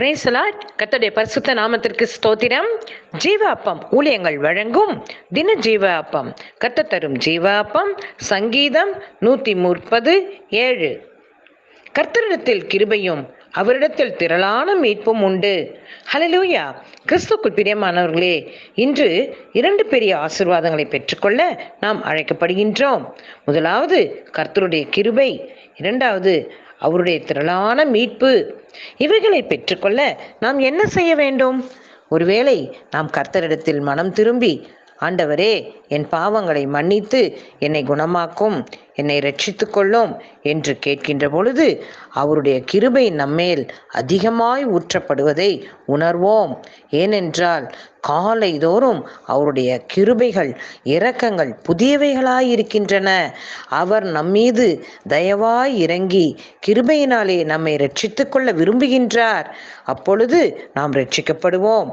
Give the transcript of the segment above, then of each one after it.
பிரேசலாட் கத்தடைய பரிசுத்த நாமத்திற்கு ஸ்தோத்திரம். ஜீவ அப்பம் ஊழியங்கள் வழங்கும் தின ஜீவ அப்பம் கத்த தரும் ஜீவ அப்பம் சங்கீதம் நூற்றி முப்பது ஏழு. கர்த்தரிடத்தில் கிருபையும் அவரிடத்தில் திரளான மீட்பும் உண்டு. ஹலலூயா கிறிஸ்துக்குள் பிரியமானவர்களே இன்று இரண்டு பெரிய ஆசிர்வாதங்களை பெற்றுக்கொள்ள நாம் அழைக்கப்படுகின்றோம். முதலாவது கர்த்தருடைய கிருபை இரண்டாவது அவருடைய திரளான மீட்பு. இவைகளை பெற்றுக்கொள்ள நாம் என்ன செய்ய வேண்டும்? ஒருவேளை நாம் கர்த்தரிடத்தில் மனம் திரும்பி ஆண்டவரே என் பாவங்களை மன்னித்து என்னை குணமாக்கும் என்னை ரட்சித்துக் கொள்ளும் என்று கேட்கின்ற பொழுது அவருடைய கிருபை நம்மேல் அதிகமாய் ஊற்றப்படுவதை உணர்வோம். ஏனென்றால் காலை தோறும் அவருடைய கிருபைகள் இரக்கங்கள் புதியவைகளாய் இருக்கின்றன. அவர் நம்மீது தயவாய் இறங்கி கிருபையினாலே நம்மை ரட்சித்துக் கொள்ள விரும்புகின்றார். அப்பொழுது நாம் ரட்சிக்கப்படுவோம்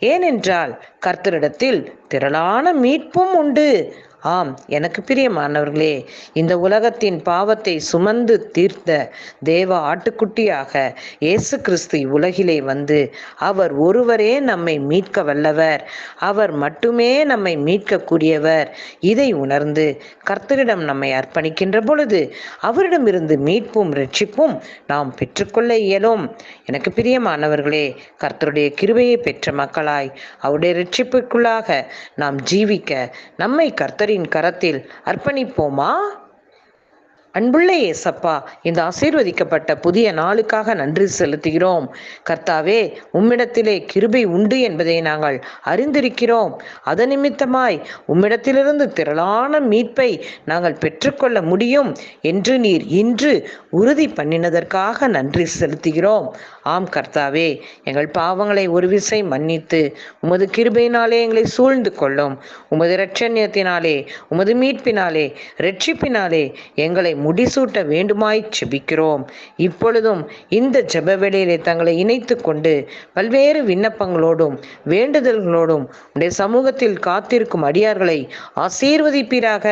ஏனென்றால் கர்த்தரிடத்தில் திரளான மீட்பும் உண்டு. ஆம் எனக்கு பிரியமானவர்களே இந்த உலகத்தின் பாவத்தை சுமந்து தீர்த்த தேவ ஆட்டுக்குட்டியாக இயேசு கிறிஸ்து உலகிலே வந்து அவர் ஒருவரே நம்மை மீட்க வல்லவர். அவர் மட்டுமே நம்மை மீட்கக்கூடியவர். இதை உணர்ந்து கர்த்தரிடம் நம்மை அர்ப்பணிக்கின்ற பொழுது அவரிடமிருந்து மீட்பும் ரட்சிப்பும் நாம் பெற்றுக்கொள்ள இயலும். எனக்கு பிரியமானவர்களே கர்த்தருடைய கிருபையை பெற்ற மக்களாய் அவருடைய ரட்சிப்புக்குள்ளாக நாம் ஜீவிக்க நம்மை கர்த்தரி ஆண்டவரின் கரத்தில் அர்ப்பணிப்போமா? அன்புள்ள ஏசப்பா இந்த ஆசீர்வதிக்கப்பட்ட புதிய நாளுக்காக நன்றி செலுத்துகிறோம். கர்த்தாவே உம்மிடத்திலே கிருபை உண்டு என்பதை நாங்கள் அறிந்திருக்கிறோம். அதன் நிமித்தமாய் உம்மிடத்திலிருந்து திரளான மீட்பை நாங்கள் பெற்றுக்கொள்ள முடியும் என்று நீர் இன்று உறுதி பண்ணினதற்காக நன்றி செலுத்துகிறோம். ஆம் கர்த்தாவே எங்கள் பாவங்களை ஒரு விசை மன்னித்து உமது கிருபையினாலே எங்களை சூழ்ந்து கொள்ளும். உமது இரட்சண்யத்தினாலே உமது மீட்பினாலே ரட்சிப்பினாலே எங்களை முடிசூட்ட வேண்டுமாய் செபிக்கிறோம். இப்பொழுதும் இந்த ஜெபவேளையிலே தங்களை இணைத்து கொண்டு பல்வேறு விண்ணப்பங்களோடும் வேண்டுதல்களோடும் உடைய சமூகத்தில் காத்திருக்கும் அடியார்களை ஆசீர்வதிப்பீராக.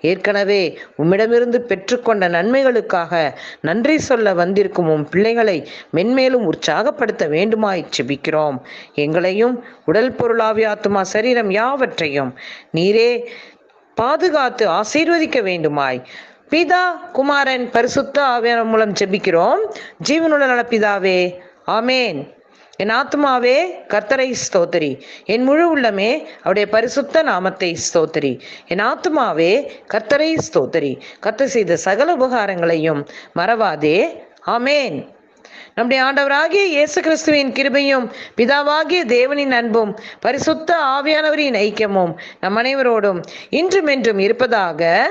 ஏற்கனவே உம்மிடமிருந்து பெற்றுக்கொண்ட நன்மைகளுக்காக நன்றி சொல்ல வந்திருக்கும் உம் பிள்ளைகளை மென்மேலும் உற்சாகப்படுத்த வேண்டுமாய் செபிக்கிறோம். எங்களையும் உடல் பொருளாவி ஆத்துமா சரீரம் யாவற்றையும் நீரே பாதுகாத்து ஆசீர்வதிக்க வேண்டுமாய். பிதா குமாரன் பரிசுத்த ஆவியான மூலம் ஜெபிக்கிறோம். ஜீவனுள்ள நல பிதாவே ஆமேன். என் ஆத்மாவே கர்த்தரை ஸ்தோத்திரி. என் முழு உள்ளமே அவருடைய பரிசுத்த நாமத்தை ஸ்தோத்திரி. என் ஆத்மாவே கர்த்தரை ஸ்தோத்திரி. கர்த்தர் செய்த சகல உபகாரங்களையும் மறவாதே. ஆமேன். நம்முடைய ஆண்டவராகிய இயேசு கிறிஸ்துவின் கிருபையும் பிதாவாகிய தேவனின் அன்பும் பரிசுத்த ஆவியானவரின் ஐக்கியமும் நம் அனைவரோடும் இன்றும் என்றும் இருப்பதாக